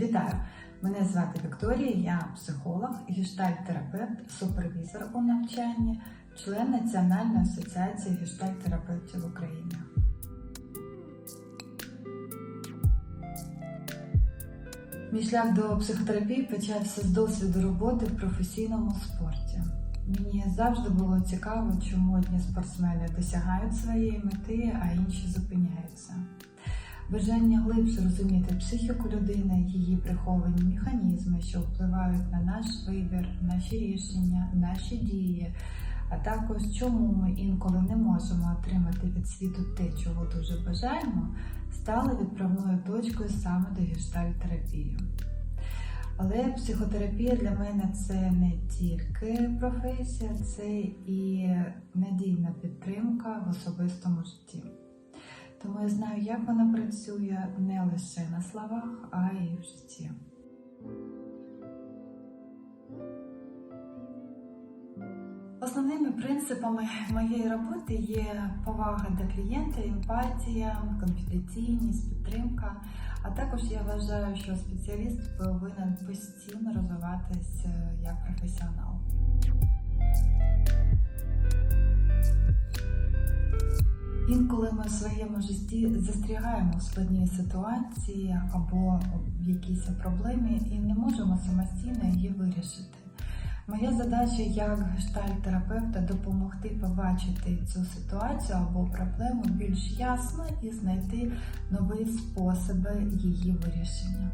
Вітаю! Мене звати Вікторія, я психолог, гештальт-терапевт, супервізор у навчанні, член Національної асоціації гештальт-терапевтів України. Мій шлях до психотерапії почався з досвіду роботи в професійному спорті. Мені завжди було цікаво, чому одні спортсмени досягають своєї мети, а інші зупиняються. Бажання глибше розуміти психіку людини, її приховані механізми, що впливають на наш вибір, наші рішення, наші дії, а також чому ми інколи не можемо отримати від світу те, чого дуже бажаємо, стали відправною точкою саме до гештальт-терапії. Але психотерапія для мене це не тільки професія, це і надійна підтримка в особистому житті. Тому я знаю, як вона працює не лише на словах, а й в житті. Основними принципами моєї роботи є повага до клієнта, емпатія, конфіденційність, підтримка. А також я вважаю, що спеціаліст повинен постійно розвиватися як професіонал. Інколи ми в своєму житті застрягаємо в складній ситуації або в якійсь проблемі і не можемо самостійно її вирішити. Моя задача як гештальт-терапевта допомогти побачити цю ситуацію або проблему більш ясно і знайти нові способи її вирішення.